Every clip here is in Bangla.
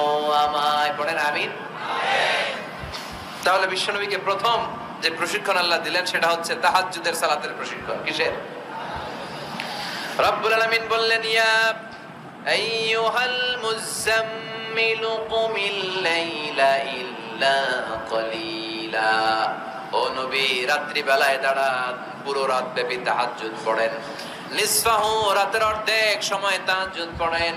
নিও আমায় পড়েন আমিন। তাহলে বিশ্বনবীকে প্রথম যে প্রশিক্ষণ আল্লাহ দিলেন, সেটা হচ্ছে তাহাজ্জুদের সালাতের প্রশিক্ষণ। কিসের? রব্বুল আলামিন বললেন, ইয়া আইয়ুহাল মুজাম্মিল কুমিল লাইলা ইল্লা কলিলা। ও নবী রাত্রি বেলায় দাঁড়ান, পুরো রাত ব্যাপী তাহাজ্জুদ পড়েন। নিসফাহু রাতের অর্ধেক সময় তাহাজ্জুদ পড়েন।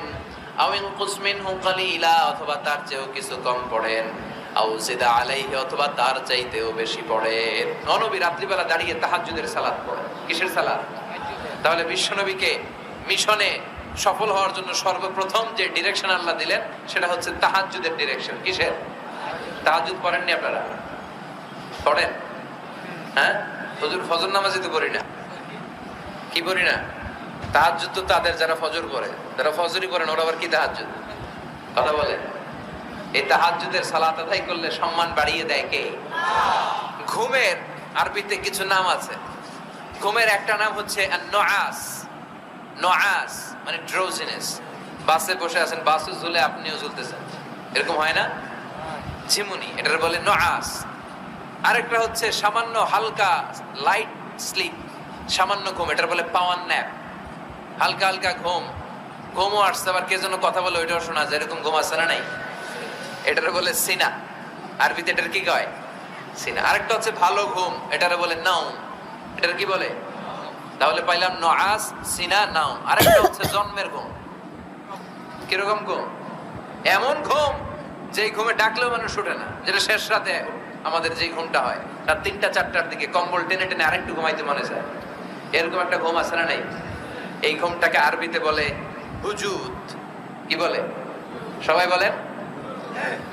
আউইন কুসমিনহু কালিলা, অথবা তার চেয়েও কিছু কম পড়েন। আউজিদা আলাইহি, অথবা তার চাইতেও বেশি পড়েন। নবী রাত্রিবেলা দাঁড়িয়ে তাহাজ্জুদের সালাত পড়েন। কিসের সালাত? তাহলে বিশ্বনবীকে মিশনে সফল হওয়ার জন্য সর্বপ্রথম যে ডিরেকশন আল্লাহ দিলেন, সেটা হচ্ছে তাহাজ্জুদের ডিরেকশন কিসের? তাহাজ্জুদ পড়েননি আপনারা? পড়েন? হ্যাঁ? হুজুর ফজর নামাজই তো পড়ি না। কি পড়ি না? তাহাজ্জুদ তো তাদের যারা ফজর করে, যারা ফজরই করেন ওরা আবার কি তাহাজ্জুদ? কথা বলে। এই তাহাজ্জুদের সালাত আদায় করলে সম্মান বাড়িয়ে দেয় কে? ঘুমের আরবিতে কিছু নাম আছে। ঘুমের একটা নাম হচ্ছে নআস নআস মানে ড্রোজিনেস বাসে বসে আছেন, বাসে ঝুলে আপনিও ঝুলতেছেন। এরকম হয় না? ঝিমুনি, এটার বলে নআস আরেকটা হচ্ছে সামান্য হালকা লাইট স্লিপ সামান্য ঘুম, এটার বলে পাওয়ার ন্যাপ হালকা হালকা ঘুম। ঘুমও আসছে, আবার কে যেন কথা বলে ওইটাও শোনা যায়। এরকম ঘুম আসছে না নাই? এটার বলে সিনা। আরবিতে এটার কি কয়? সিনা। আরেকটা হচ্ছে ভালো ঘুম। এটার বলে নাও এটার কি বলে? তাহলে পাইলাম নআস সিনা নাও আরেকটা হচ্ছে জন্মের ঘুম। কীরকম ঘুম? এমন ঘুম যেই ঘুমে ডাকলেও মানুষ উঠে না। যেটা শেষ রাতে আমাদের যে ঘুমটা হয়। তার তিনটা, চারটার দিকে। কম্বল টেনে টেনে আরেকটু ঘুমাইতে মনে চায়। এরকম একটা ঘুম আছে না নাই? এই ঘুমটাকে আরবিতে বলে হুজুদ। কি বলে? সবাই বলেন?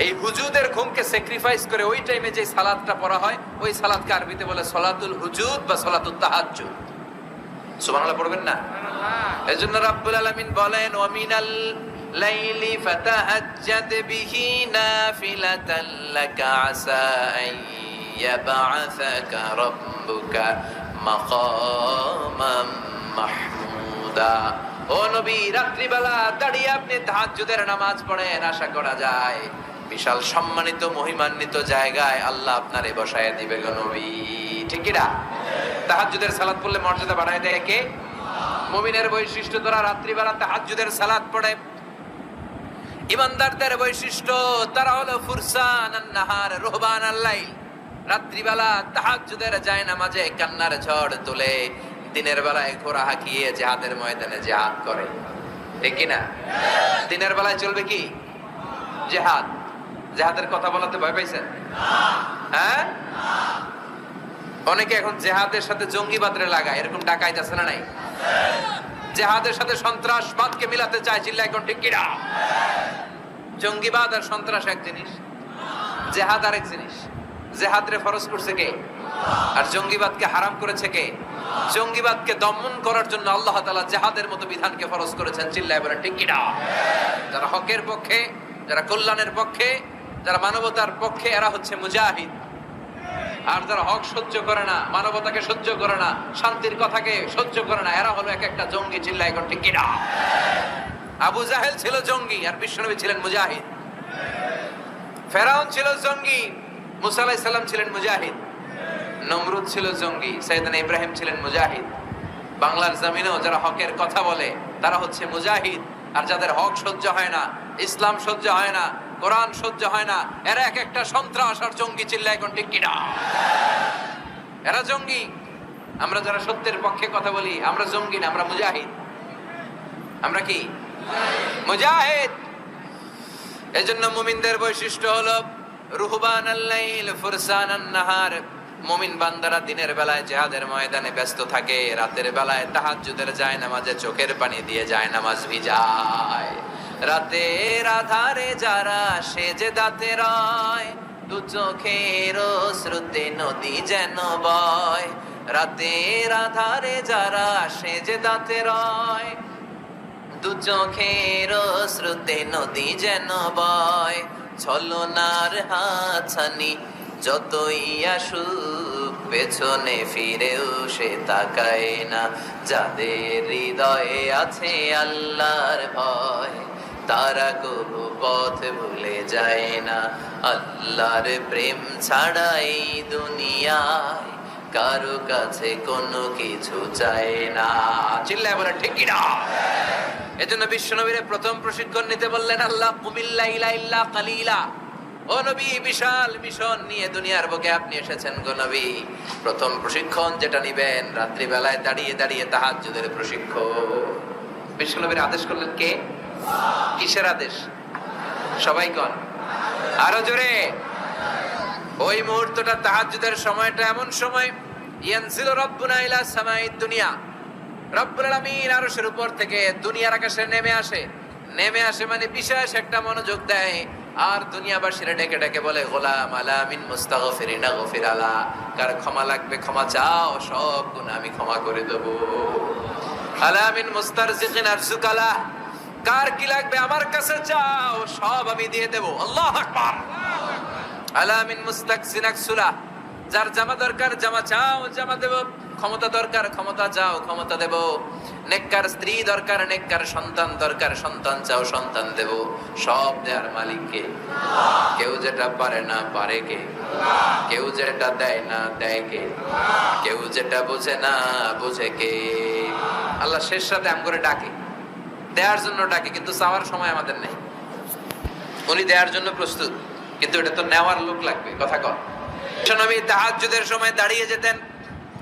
এই হুজুদের ঘুমকে স্যাক্রিফাইস করে ওই টাইমে যে সালাদটা পড়া হয়, ওই সালাদকে আরবিতে বলে সলাতুল হুজুদ বা সলাতুল তাহাজ্জুদ। সুবহানাল্লাহ, পড়বেন না? এজন্য রাব্বুল আলামিন বলেন, ওয়া মিনাল লাইলি ফাতাহাজ্জাদ বিহি নাফিলাতান লাকা আসা আন ইয়াবআসাকা রাব্বুকা মাকামাম মাহমুদা। রাত্রিবেলা দাঁড়িয়ে আপনি তাহাজ্জুদের নামাজ পড়েন, আশা জায়গায় আল্লাহ আপনারে বসায় পড়লে মর্যাদা বাড়ায় দেয় বৈশিষ্ট্য তারা রাত্রিবেলা তাহাজ্জুদের সালাত পড়ে। ইমানদারদের বৈশিষ্ট্য তারা হলো ফুরসান নাহার, রোহবান আল্লাইল রাত্রিবেলা তাহাজ্জুদের যায় নামাজে কান্নার ঝড় তুলে। দিনের বেলায় ঘোড়া হাঁকিয়ে জেহাদের ময়দানে জেহাদ করে। ঠিক কি না দিনের বেলায় চলবে কি? জেহাদ। জেহাদের কথা বলাতে ভয় পাইছেন? হ্যাঁ? অনেকে এখন জেহাদের সাথে জঙ্গিবাদরে লাগায়, এরকম ডাকাইত আছে না নাই? জেহাদের সাথে সন্ত্রাসবাদকে মিলাতে চায় চিল্লা এখন ঠিক কিনা? জঙ্গিবাদ আর সন্ত্রাস এক জিনিস, জেহাদ আরেক জিনিস। জেহাদ রে ফরজ করছে কে? আর জঙ্গিবাদকে হারাম করেছে কে? জঙ্গিবাদকে দমন করার জন্য আল্লাহ তালা জেহাদের মতো বিধানকে ফরজ করেছেন, চিল্লায় বলেন, ঠিক কিনা? যারা হকের পক্ষে, যারা কল্যাণের পক্ষে, যারা মানবতার পক্ষে, এরা হচ্ছে মুজাহিদ। আর যারা হক সহ্য করে না, মানবতাকে সহ্য করে না, শান্তির কথাকে সহ্য করে না, এরা হলো এক একটা জঙ্গি চিল্লা এখন ঠিক কিনা? আবু জাহেল ছিল জঙ্গি, আর বিশ্বনবী ছিলেন মুজাহিদ। ফেরাউন ছিল জঙ্গি, মুসা আলাইহিস সালাম ছিলেন মুজাহিদ। নমরুদ ছিল জঙ্গি, সাইয়েদনা ইব্রাহিম ছিলেন মুজাহিদ। বাংলার জমিনেও যারা হকের কথা বলে, তারা হচ্ছে মুজাহিদ। আর যাদের হক সহ্য হয় না, ইসলাম সহ্য হয় না, কোরআন সহ্য হয় না, এরা এক একটা সন্ত্রাস আর জঙ্গি চিল্লা এখন কিনা? এরা জঙ্গি। আমরা যারা সত্যের পক্ষে কথা বলি, আমরা জঙ্গি না, আমরা মুজাহিদ। আমরা কি? মুজাহিদ। এজন্য মুমিনদের বৈশিষ্ট্য হলো রুহবান আল্লাইল ফুরসান নাহার। মুমিন বান্দারা দিনের বেলায় জেহাদের ময়দানে ব্যস্ত থাকে, রাতের বেলায় তাহাজ্জুদের যায় নামাজে চোখের পানি দিয়ে যায়, নামাজ ভিজায়। রাতের আধারে যারা সেজে দাতে রয়, দু চোখের শ্রুতে নদী যেন বয়। রাতের আধারে যারা সেজে দাতে রয়, দু চোখের শ্রুতে নদী যেন বয়। ছলনার হাছানি যতই আসুক, পেছনে ফিরেও সে তাকায় না। যাদের হৃদয়ে আছে আল্লাহর ভয়, তারা কবু পথ ভুলে যায় না। আল্লাহর প্রেম ছাড়া এই দুনিয়ায় কারও কাছে কোনো কিছু চায় না। চিল্লায় বলে ঠিক না এজন্য বিশ্বনবীরে প্রথম প্রশিক্ষণ নিতে বললেন আল্লাহ কুমিল্লা ইলা ইল্লা কালিলা। ও নবী, বিশাল নিয়ে দুনিয়ার আপনি এসেছেন গো নবী। প্রথম প্রশিক্ষণ যেটা নিবেন, রাত্রিবেলায় দাঁড়িয়ে দাঁড়িয়ে আদেশ কে? কিসের আদেশ? সবাই কন? জোরে। ওই মুহূর্তটা, তাহাজ্জুদের সময়টা এমন সময় সামাইদ দুনিয়া। রব্বুল আলামিন আরশের উপর থেকে দুনিয়ার আকাশে নেমে আসে। নেমে আসে মানে বিশেষ একটা মনোযোগ দেয়। আর দুনিয়াবাসীরা ডেকে ডেকে বলে, গোলাম আলামিন মুস্তাগফিরিনা গফির আলা। কার ক্ষমা লাগবে, ক্ষমা চাও, সব গুণ আমি ক্ষমা করে দেব। আলামিন মুস্তারজিকিন আরজুকালা কার কি লাগবে আমার কাছে চাও, সব আমি দিয়ে দেব। আল্লাহ আকবার। আলামিন মুস্তাকসিন আকসুলা যার জামা দরকার, জামা চাও, জামা দেব। ক্ষমতা দরকার, ক্ষমতা চাও, ক্ষমতা দেব। নেককার স্ত্রী দরকার, নেককার সন্তান দরকার, সন্তান চাও, সন্তান দেব। সব দেয়ার মালিককে কেউ যেটা পারে না পারে কে? কেউ যেটা দেয় না দেয় কে? কেউ যেটা বোঝে না বোঝে কে? আল্লাহ শেষ রাতে আম করে ডাকে। দেওয়ার জন্য ডাকে, কিন্তু চাওয়ার সময় আমাদের নেই। উনি দেওয়ার জন্য প্রস্তুত, কিন্তু এটা তো নেওয়ার লোক লাগবে, কথা কর নবী তাহাজ্জুদের সময় দাঁড়িয়ে যেতেন।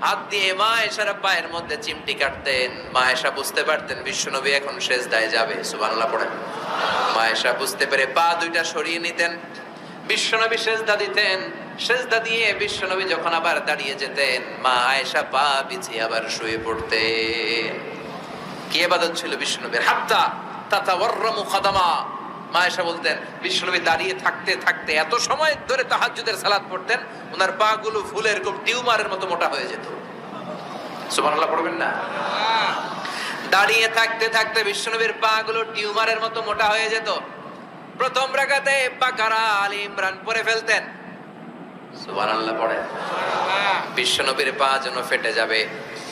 হাত দিয়ে মা এসার পায়ের মধ্যে চিমটি কাটতেন। মা এসা বুঝতে পারতেন বিশ্বনবী এখন সেজদায় যাবে। সুবহানাল্লাহ পড়েন। মা এসা বুঝতে পেরে পা দুইটা সরিয়ে নিতেন। বিশ্বনবী সেজদা দিতেন। সেজদা দিয়ে বিশ্বনবী যখন আবার দাঁড়িয়ে যেতেন, মা আয়েশা পা বিছিয়ে আবার শুয়ে পড়তেন। কি এবাদত ছিল বিশ্বনবীর? হাত্তা তাতা ওয়াররামু খাদামা। মা আয়েশা বলতেন বিশ্বনবী দাঁড়িয়ে থাকতে থাকতে এত সময় ধরে তাহাজ্জুদের সালাত পড়তেন ওনার পা গুলো ফুলের এরকম টিউমারের মতো মোটা হয়ে যেত। সুবহানাল্লাহ পড়বেন না? দাঁড়িয়ে থাকতে থাকতে বিশ্বনবীর পা গুলো টিউমারের মতো মোটা হয়ে যেত। প্রথম রাকাতে বাকারা আলী ইমরান পরে ফেলতেন। সুবহানাল্লাহ বিশ্বনবীর পা যেন ফেটে যাবে।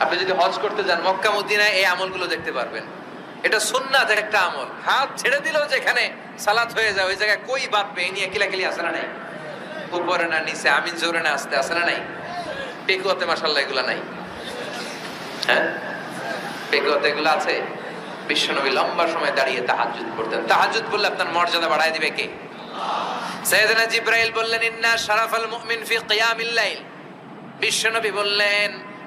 আপনি যদি হজ করতে যান মক্কা, মদিনায় এই আমলগুলো দেখতে পারবেন। এটা সুন্নাত একটা আমল। হাত ছেড়ে দিলেও যেখানে সালাত হয়ে যায়, ওই জায়গায় কই বাঁধবে এই নিয়ে কিলাকিলি আছে না নাই? উপরে না নিচে, আমিন জোরে না আসতে আছে না নাই? পেকুয়াতে মাসাল্লাহ এগুলো নাই। হ্যাঁ? পেকুয়াতে এগুলো আছে? বিশ্বনবী লম্বা সময় দাঁড়িয়ে তাহাজ্জুদ করতেন তাহাজ্জুদ বললে আপনার মর্যাদা বাড়ায় দিবে কে? সৈয়দনা জিব্রাইল বললেন, ইন্না শারাফাল মুমিন ফি কিয়ামিল লাইল। বিশ্বনবী বললেন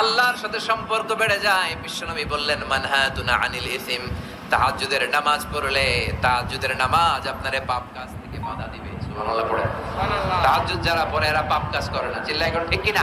আল্লাহর সাথে সম্পর্ক বেড়ে যায়। বিশ্বনবী বললেন মানহাদুনা আনিল ইসিম। তাহাজ্জুদের নামাজ পড়লে তাহাজুদের নামাজ আপনারে পাপ কাজ থেকে বাধা দিবে। সুবহানাল্লাহ পড়ে যারা পড়ে এরা পাপ কাজ করে না। চিল্লাই ঠিক কিনা?